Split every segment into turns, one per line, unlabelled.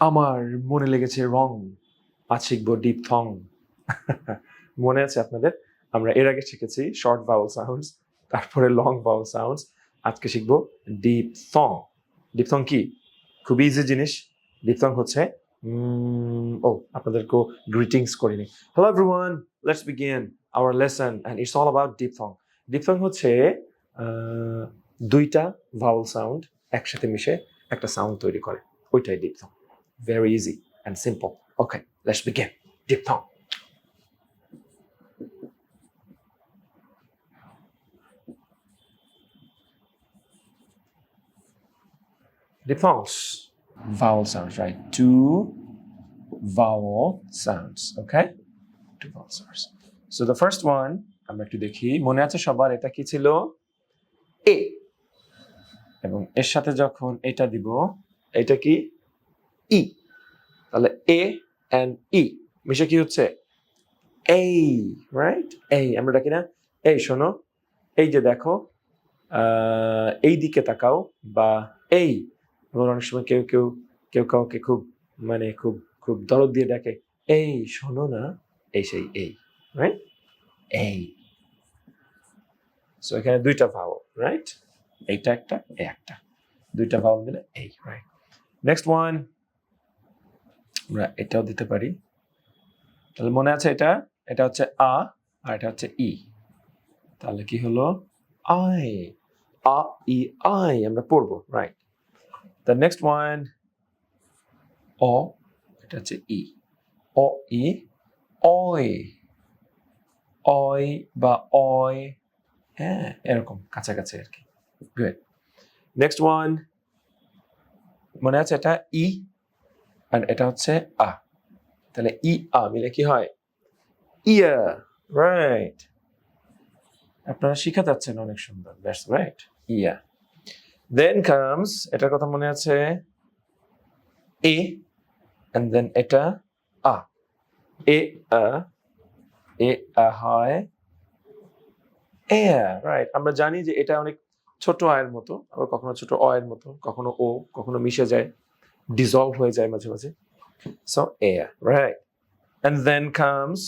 আমার মনে লেগেছে রং শিখব ডিপ থং মনে আছে আপনাদের? আমরা এর আগে শিখেছি শর্ট ভাওয়াল সাউন্ডস তারপরে লং ভাওয়াল সাউন্ডস আজকে শিখব ডিপ থং ডিপ থং কি? খুব ইজি জিনিস। ডিপ থং হচ্ছে ও, আপনাদেরকেও গ্রিটিংস করিনি hello everyone let's begin our lesson and it's all about diphthong diphthong হচ্ছে দুইটা ভাওয়াল সাউন্ড একসাথে মিশে একটা সাউন্ড তৈরি করে। ওইটাই diphthong very easy and simple. Okay, let's begin. Diphthong. Diphthongs. Vowel sounds, right? Two vowel sounds. Okay? Two vowel sounds. So the first one, আমরা একটু দেখি মনে আছে সবার এটা কি ছিল এ এবং এর সাথে যখন এটা দিব এটা কি ই তাহলে এ অ্যান্ড ই মিশে কি হচ্ছে? এই রাইট এই আমরা ডাকি না? এই শোনো, এই যে দেখো এই দিকে তাকাও, বা এই আবার অনেক সময় কেউ কেউ কেউ কাউকে খুব মানে খুব খুব দরদ দিয়ে ডাকে। এই শোনো না, এই সেই এই রাইট এই। সো এখানে দুইটা ভাও রাইট এইটা একটা, এই একটা। দুইটা ভাও দিলে এই রাইট নেক্সট ওয়ান আমরা এটাও দিতে পারি। তাহলে মনে আছে এটা? এটা হচ্ছে আ আর এটা হচ্ছে ই। তাহলে কি হলো? আই। আ, ই, আই আমরা পড়ব রাইট দ্য নেক্সট ওয়ান অ, এটা হচ্ছে ই। অ, ই, অয়। অয় বা অয় হ্যাঁ এরকম, কাছাকাছি আর কি। গুড নেক্সট ওয়ান মনে আছে এটা? ই আর এটা হচ্ছে আ। তাহলে ই, আ মিলে কি হয়? ইয়া রাইট আপনারা শিখে যাচ্ছেন অনেক সুন্দর। That's right yeah then comes এটার কথা মনে আছে, এ এন্ড দেন এটা আ। এ আ এ, আ হয় এ রাইট আমরা জানি যে এটা অনেক ছোট আয়ের মতো, আবার কখনো ছোট অয়ের মতো, কখনো ও, কখনো মিশে যায়। Dissolve হয়ে যায় মাঝে মাঝে। So, air, right. And then comes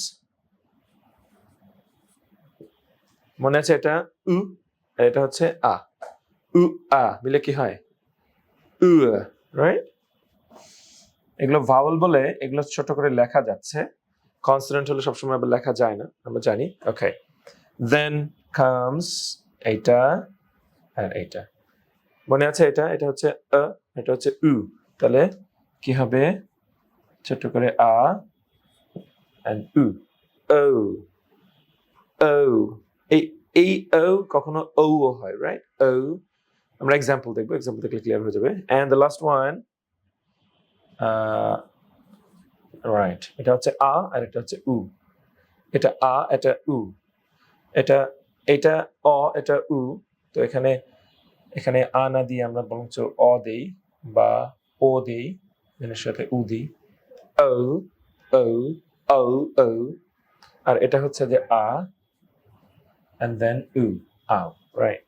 মনে আছে এটা? উ, আর এটা হচ্ছে আ। উ, আ, মিলে কি হয়? উ রাইট এগুলো ভাওয়াল বলে এগুলো ছোট করে লেখা যাচ্ছে। কনসোনেন্ট হলে সবসময় আবার লেখা যায় না, আমরা জানি। ওকে দেন কামস এইটা আর এইটা। মনে আছে এটা? এটা হচ্ছে আ, এটা হচ্ছে উ। তাহলে কি হবে? ছোট করে আ and উ। ও ও এই এই ও কখনো ও ও হয় রাইট ও আমরা এক্সাম্পল দেখব এক্সাম্পল দেখলে ক্লিয়ার হয়ে যাবে। And the last one right এটা হচ্ছে আ আর এটা হচ্ছে উ। এটা আ, এটা উ। এটা এটা অ, এটা উ। তো এখানে এখানে আ না দিয়ে আমরা বরঞ্চ অ দেই বা ও দেই এর সাথে উ দিই ও ও ও ও আর এটা হচ্ছে যে আ, and then উ আও রাইট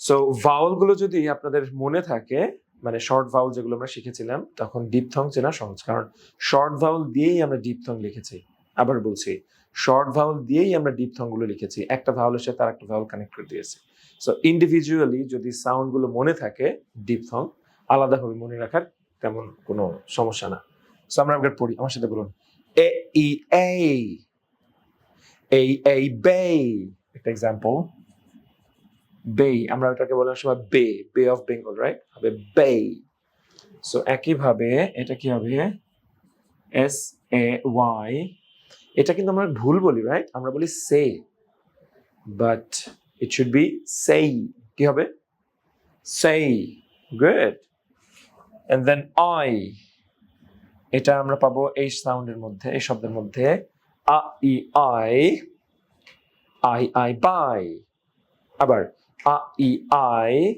সো ভাওয়ালগুলো যদি আপনাদের মনে থাকে মানে শর্ট ভাওয়াল যেগুলো আমরা শিখেছিলাম, তখন ডিপথং চেনা সহজ, কারণ শর্ট ভাওয়াল দিয়েই আমরা ডিপথং লিখেছি, আবার বলছি শর্ট ভাওয়াল দিয়েই আমরা ডিপথংগুলো লিখেছি, একটা ভাওয়ালের সাথে আর একটা ভাওয়াল কানেক্ট করে দিয়েছি। সো ইন্ডিভিজুয়ালি যদি সাউন্ডগুলো মনে থাকে ডিপথং আলাদাভাবে মনে রাখার তেমন কোনো সমস্যা না। সো আমরা একবার পড়ি। আমার সাথে বলুন। এ ই এই এই এই বে একটা এক্সাম্পল বে আমরা ওটাকে বলার সময় বে বে অফ বেঙ্গল রাইট হবে বে সো একইভাবে এটা কি হবে? এস এ ওয়াই এটা কিন্তু আমরা ভুল বলি রাইট আমরা বলি সে বাট ইট শুড বি সেই কি হবে? সেই গুড এন্ড দেন আই এটা আমরা পাবো এই সাউন্ডের মধ্যে, এই শব্দের মধ্যে, আ, ই, আই আই আই, বাই। আবার, আ, ই, I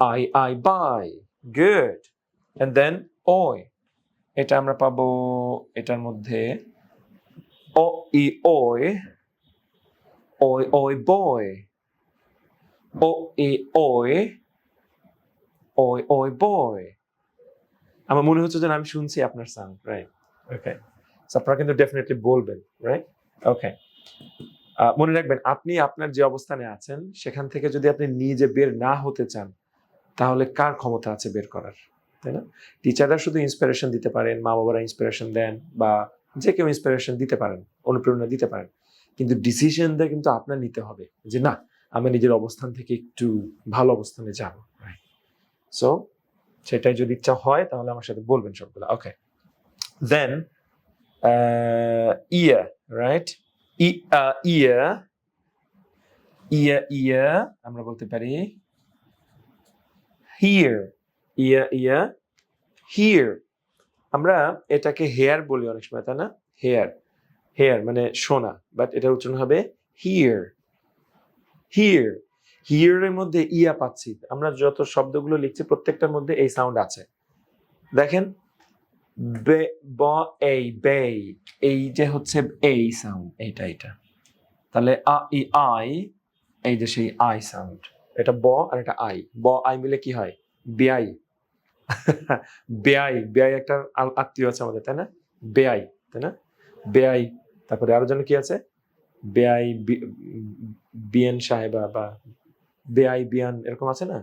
I I, bye. Good and then ওই। এটা আমরা পাবো এটার মধ্যে, ও, ই, ওই ওই ওই বয় ও, ই, ওই ওই ওই বয় আমার মনে হচ্ছে যে আমি শুনছি আপনার সাউন্ড রাইট ওকে আপনারা কিন্তু ডেফিনেটলি বলবেন রাইট ওকে মনে রাখবেন আপনি আপনার যে অবস্থানে আছেন সেখান থেকে যদি আপনি নিজে বের না হতে চান তাহলে কার ক্ষমতা আছে বের করার? তাই না? টিচাররা শুধু ইন্সপিরেশন দিতে পারেন মা বাবারা ইন্সপিরেশন দেন বা যে কেউ ইন্সপিরেশন দিতে পারেন অনুপ্রেরণা দিতে পারেন। কিন্তু ডিসিশনটা কিন্তু আপনার নিতে হবে যে না আমি নিজের অবস্থান থেকে একটু ভালো অবস্থানে যাব। সো সেটাই যদি ইচ্ছা হয়, তাহলে আমার সাথে বলবেন সবগুলো। ওকে দেন ইয়া রাইট ইয়া ইয়া ইয়া আমরা বলতে পারি হিয়ার ইয়া ইয়া হিয়ার আমরা এটাকে হেয়ার বলি অনেক সময়, তাই না? হেয়ার হেয়ার মানে শোনা বাট এটা উচ্চারণ হবে হিয়ার হিয়ার হিয়ারের মধ্যে ইয়া পাচ্ছি। আমরা যত শব্দগুলো লিখছি, প্রত্যেকটার মধ্যে এই সাউন্ড আছে। দেখেন? বে, ব, এই বে এই যে হচ্ছে এই সাউন্ড এইটা এটা তাহলে আ, ই, আই, এই যে সেই আই সাউন্ড এটা ব আর এটা আই। ব, আই মিলে কি হয়? বেআই। বেআই বেআই একটা আত্মীয় আছে আমাদের, তাই না? বেআই, তাই না? বেআই, তারপরে আরও জন কি আছে? বেআই বিএন সাহেবা বা বেআই বিয়ান এরকম আছে না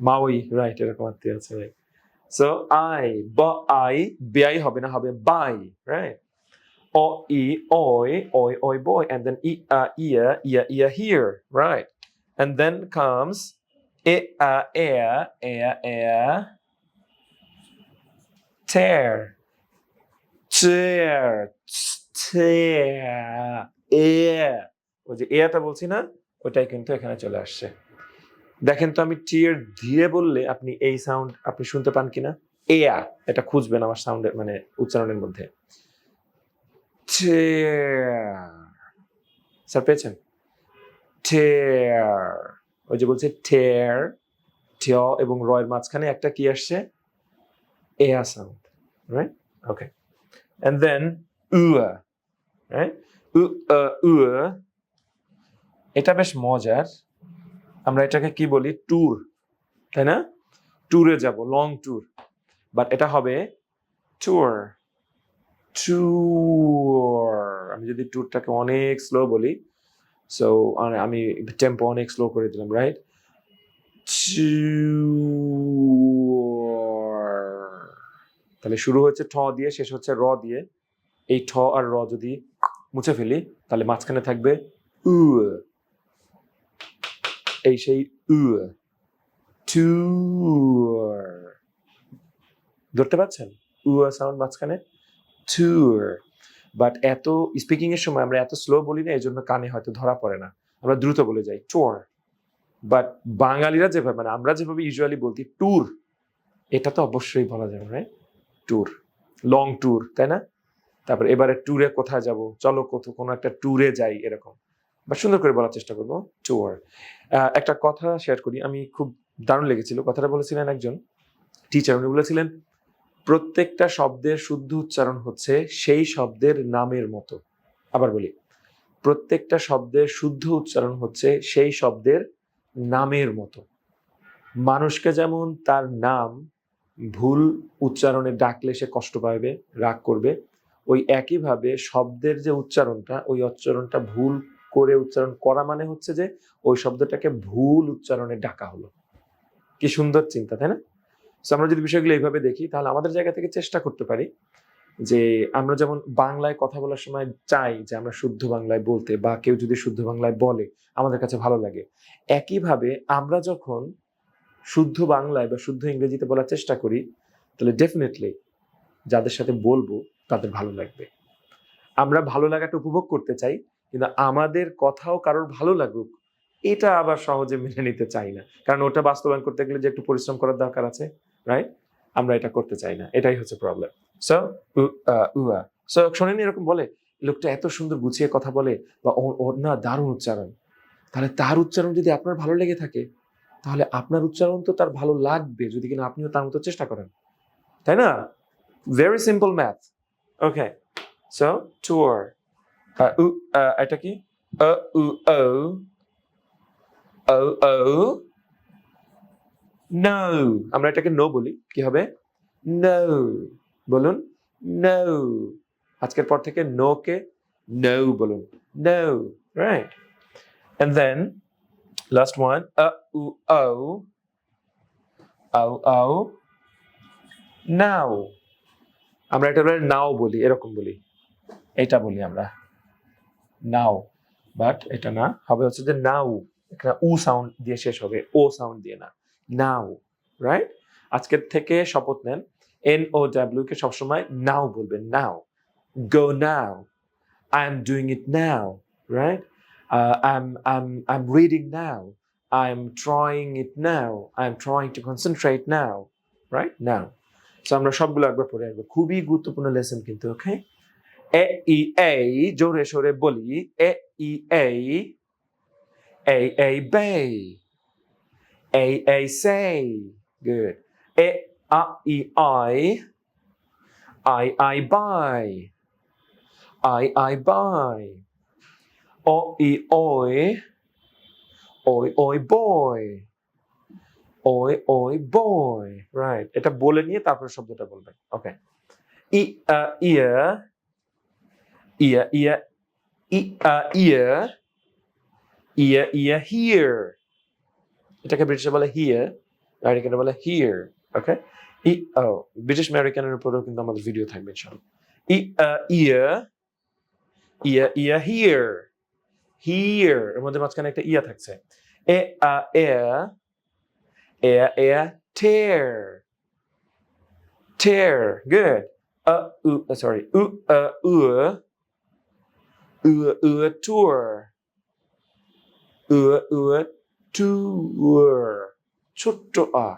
মাওই রাইট এরকম আত্মীয় আছে রাইট সো আই ব আই বেআই হবে না হবে by right o e oi oi oi boy and then e uh, ear ear ear here right and then comes e uh, air air air tear tear tear air ওই যে এয়াটা বলছি না ওটাই কিন্তু এখানে চলে আসছে। দেখেন তো আমি টিয়ার ধীরে বললে আপনি এই সাউন্ড আপনি শুনতে পান কিনা? এয়া এটা খুঁজবেন আমার সাউন্ডের মানে উচ্চারণের মধ্যে। স্যার পেয়েছেন? Tear, ওই যে বলছে tear টিয় এবং রয়ের মাঝখানে একটা কি আসছে? Yeah sound right okay and then wow right uh wow এটা বেশ মজার। আমরা এটাকে কি বলি? ট্যুর তাই না? ট্যুরে যাব লং ট্যুর বাট এটা হবে ট্যুর ট্যুর আমি যদি ট্যুরটাকে অনেক স্লো বলি সো আমি টেম্পো অনেক স্লো করে দিলাম রাইট তাহলে শুরু হচ্ছে ঠ দিয়ে, শেষ হচ্ছে র দিয়ে। এই ঠ আর র যদি মুছে ফেলি, তাহলে মাঝখানে থাকবে উ। এই সেই উ ট্যুর ধরতে পারছেন? উ সাউন্ড মাঝখানে? ট্যুর বাট এত স্পিকিং এর সময় আমরা এত স্লো বলি না এই জন্য কানে হয়তো ধরা পড়ে না। আমরা দ্রুত বলে যাই, চোর। বাট বাঙালিরা যেভাবে মানে আমরা যেভাবে ইউজুয়ালি বলতি ট্যুর এটা তো অবশ্যই বলা যাবে রাইট ট্যুর লং ট্যুর তাই না? তারপর এবারে ট্যুরে কোথায় যাব? চলো কোথাও, কোনো একটা ট্যুরে যাই, এরকম। বা সুন্দর করে বলার চেষ্টা করব ট্যুর একটা কথা শেয়ার করি, আমি খুব দারুণ লেগেছিল। কথাটা বলেছিলেন একজন টিচার উনি বলেছিলেন, প্রত্যেকটা শব্দের শুদ্ধ উচ্চারণ হচ্ছে সেই শব্দের নামের মতো। আবার বলি, প্রত্যেকটা শব্দের শুদ্ধ উচ্চারণ হচ্ছে সেই শব্দের নামের মতো। মানুষকে যেমন তার নাম ভুল উচ্চারণে ডাকলে সে কষ্ট পাবে, রাগ করবে, ওই একইভাবে শব্দের যে উচ্চারণটা, ওই উচ্চারণটা ভুল করে উচ্চারণ করা মানে হচ্ছে যে ওই শব্দটাকে ভুল উচ্চারণে ডাকা হলো। কি সুন্দর চিন্তা, তাই না? আমরা যদি বিষয়গুলো এইভাবে দেখি, তাহলে আমাদের জায়গা থেকে চেষ্টা করতে পারি যে আমরা যেমন বাংলায় কথা বলার সময় চাই যে আমরা শুদ্ধ বাংলায় বলতে বা কেউ যদি শুদ্ধ বাংলায় বলে, আমাদের কাছে ভালো লাগে। একইভাবে আমরা যখন শুদ্ধ বাংলায় বা শুদ্ধ ইংরেজিতে বলার চেষ্টা করি, তাহলে ডেফিনেটলি যাদের সাথে বলব তাদের ভালো লাগবে। আমরা ভালো লাগাটা উপভোগ করতে চাই কিন্তু আমাদের কথাও কারোর ভালো লাগুক, এটা আবার সহজে মেনে নিতে চাই না। কারণ ওটা বাস্তবায়ন করতে গেলে যে একটু পরিশ্রম করার দরকার আছে রাইট আমরা এটা করতে চাই না। এটাই হচ্ছে প্রবলেম সো উয়া। সো শোনেন, এরকম বলে, লোকটা এত সুন্দর গুছিয়ে কথা বলে বা ওর- না, দারুণ উচ্চারণ। তাহলে তার উচ্চারণ যদি আপনার ভালো লেগে থাকে, তাহলে আপনার উচ্চারণ তো তার ভালো লাগবে, যদি কিনা আপনিও তার মতো চেষ্টা করেন। তাই না? Very simple math okay so tour এটা কি? ও উ ও ও ও আমরা এটাকে নো বলি। কি হবে? নো। বলুন, নো। আজকের পর থেকে নো কে নো বলুন। No right and then, last one uh ooh oh oh oh now আমরা এটা নাও বলি, এরকম বলি। এটা বলি আমরা। নাও। বাট এটা না, হবে হচ্ছে যে নাও। এখানে উ সাউন্ড দিয়ে শেষ হবে, ও সাউন্ড দিয়ে না। নাও রাইট আজকের থেকে শপথ নেন। এন ও ডাব্লিউ কে সবসময় নাও বলবেন, now. Go now I am doing it now right I am I am I am I'm I'm reading now. I'm trying now I am trying to concentrate now right now So, আমরা সবগুলো একবার পড়ে আসব। খুবই গুরুত্বপূর্ণ lesson কিন্তু ওকে এ ই এই জোরে সোরে বলি এ ই এই A A bay A A say good E A E I I I buy I I buy O E oi oi oi boy oi oi boy right এটা বলে নিয়ে তারপর শব্দটা বলবেন ওকে ই ইয়ার ইয়ার ইয়ার ইয়ার ইয়ার ইয়ার হিয়ার এটাকে ব্রিটিশে বলে হিয়ার আমেরিকানে বলে here okay E O British আমেরিকানের উপরেও কিন্তু আমাদের ভিডিও থাকবে সব ই ইয়ার ইয়ার ইয়ার হিয়ার হিয়ার এর মধ্যে মাঝখানে একটা ইয়া থাকছে এ আ এ এ এ tear. Tear good. Uh u uh, sorry u uh u u u tour u u tour ছোট্ট আ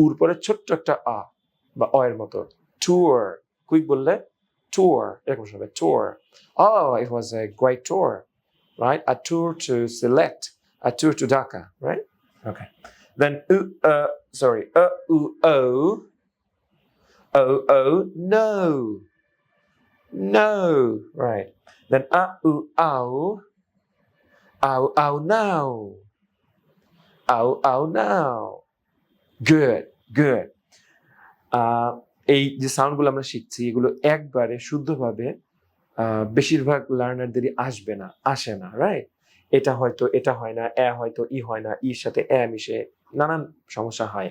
উর পরে ছোট্ট একটা আ বা অ এর মতো tour কুইক বললে tour এরকম শোনাবে tour oh it was a great tour right? A tour to select, a tour to Dhaka, right? Okay. Then, uh, uh, sorry, uh, ooh, oh, oh, oh, no, No, right? Then, ooh, ow, ow, ow, now, ow, ow, now. Good, good. এই যে সাউন্ডগুলো আমরা শিখছি এগুলো একবারে শুদ্ধভাবে বেশিরভাগ লার্নারদেরই আসবে না আসে না রাইট এটা হয়তো এটা হয় না এ হয়তো ই হয় না ইর সাথে এ মিশে নানান সমস্যা হয়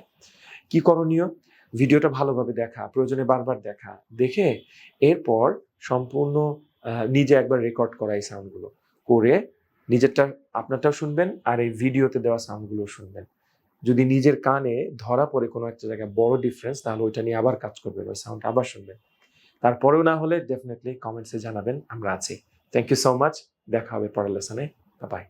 কি করণীয় ভিডিওটা ভালোভাবে দেখা প্রয়োজনে বারবার দেখা দেখে এরপর সম্পূর্ণ নিজে একবার রেকর্ড করা এই সাউন্ডগুলো করে নিজেরটা, আপনারটাও শুনবেন আর এই ভিডিওতে দেওয়া সাউন্ডগুলো শুনবেন। যদি নিজের কানে ধরা পড়ে কোনো একটা জায়গায় বড় ডিফারেন্স তাহলে ওইটা নিয়ে আবার কাজ করবেন, ওই সাউন্ড আবার শুনবেন। তারপরেও না হলে ডেফিনেটলি কমেন্টসে জানাবেন, আমরা আছি। থ্যাংক ইউ সো মাচ দেখা হবে পরের লেসনে বাই